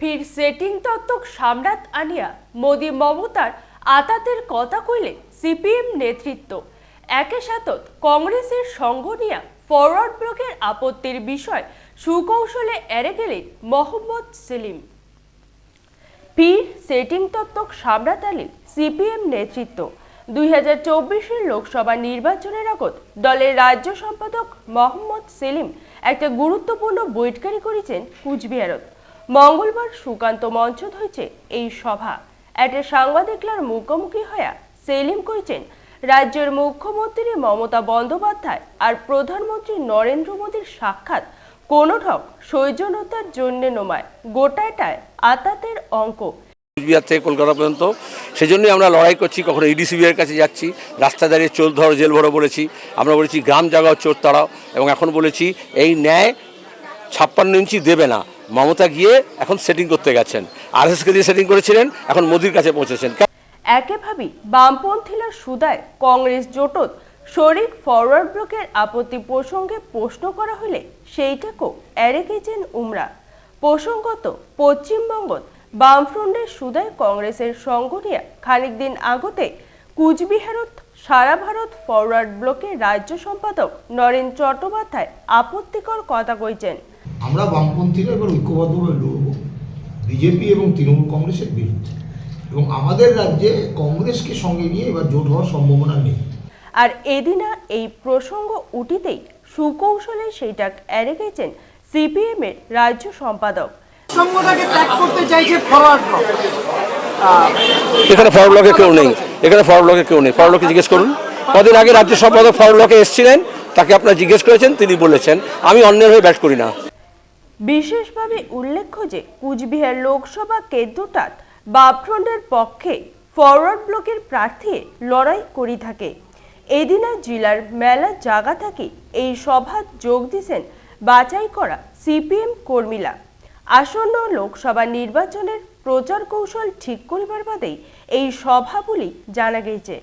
ফির সেটিং তত্ত্বক সামরাত আনিয়া মোদি মমতার আতাতের কথা কইলে সিপিএম নেতৃত্ব। একে সাথত কংগ্রেসের সঙ্গ নিয়া ফরওয়ার্ড ব্লকের আপত্তির বিষয় সুকৌশলে এড়ে গেলেন মোহাম্মদ সেলিম। পীর সেটিং তত্ত্বক সামরাত আলী সিপিএম নেতৃত্ব। দুই হাজার চব্বিশের লোকসভা নির্বাচনের আগত দলের রাজ্য সম্পাদক মোহাম্মদ সেলিম একটা গুরুত্বপূর্ণ বৈঠকারি করেছেন কুচবিহারত। মঙ্গলবার সুকান্ত মঞ্চ হয়েছে এই সভা। একটা সাংবাদিকলার মুখোমুখি হয়া সেলিম কইছেন, রাজ্যের মুখ্যমন্ত্রী মমতা বন্দ্যোপাধ্যায় আর প্রধানমন্ত্রী নরেন্দ্র মোদীর সাক্ষাৎ কোনো ঠক সৌজন্যতার জন্য নমায় গোটাটায় আতাতের অঙ্ক। কুচবিহার থেকে কলকাতা পর্যন্ত। সেই জন্যই আমরা লড়াই করছি, কখনো ইডিসিবিআর কাছে যাচ্ছি, রাস্তা দাঁড়িয়ে চোর ধরো, জেল ভরো বলেছি। আমরা বলেছি, গ্রাম জাগাও চোর তাড়াও। এবং এখন বলেছি, এই ন্যায় ছাপ্পান্ন ইঞ্চি দেবে না। মমতা গিয়ে এখন সেটিং করতে গেছেন। আরএসকে দিয়ে সেটিং করেছিলেন, এখন মোদির কাছে পৌঁছেছেন। একেভাবে বামপন্থীরা সুদায় কংগ্রেস জোটত। শরিক ফরওয়ার্ড ব্লকের আপত্তি প্রসঙ্গে প্রশ্ন করা হলে সেইটাকেও এড়ে গেছেন উমরা? প্রসঙ্গত, পশ্চিমবঙ্গত বামফ্রন্টের সুদায় কংগ্রেসের সঙ্গ নিয়ে খানিক দিন আগতে কুচবিহারত সারা ভারত ফরওয়ার্ড ব্লকের রাজ্য সম্পাদক নরেন চট্টোপাধ্যায় আপত্তিকর কথা কইছেন। আমরা বামপন্থীরা এবার ঐক্যবদ্ধভাবে লড়ব বিজেপি এবং তৃণমূল কংগ্রেসের বিরুদ্ধে। এবং আমাদের রাজ্যে কংগ্রেসকে সঙ্গে নিয়ে এবার জোট হওয়ার সম্ভাবনা নেই। আর এদিনা এই প্রসঙ্গ উঠিতেই সুকৌশলে সেইটা এড়ে গেছেন সিপিএম এর রাজ্য সম্পাদক। সঙ্গটাকে ত্যাগ করতে চাইছে ফরওয়ার্ড ব্লক। এখানে ফরওয়ার্ড ব্লকে কেউ নেই। এখানে ফরওয়ার্ড ব্লকে কেউ নেই। ফরওয়ার্ড ব্লকে জিজ্ঞেস করুন। কদিন আগে রাজ্য সম্পাদক ফরওয়ার্ড ব্লকে এসেছিলেন তাকে আপনারা জিজ্ঞেস করেছেন তিনি বলেছেন আমি অন্যের হয়ে ব্যাট করি না। বিশেষভাবে উল্লেখ্য যে কুচবিহার লোকসভা কেন্দ্রটাত বামফ্রন্টের পক্ষে ফরওয়ার্ড ব্লকের প্রার্থী লড়াই করি থাকে। এদিনা জেলার মেলা জায়গা থেকে এই সভা যোগ দিছেন বাছাই করা সিপিএম কর্মীরা। আসন্ন লোকসভা নির্বাচনের প্রচার কৌশল ঠিক করিবার বাদেই এই সভা বলেই জানা গেছে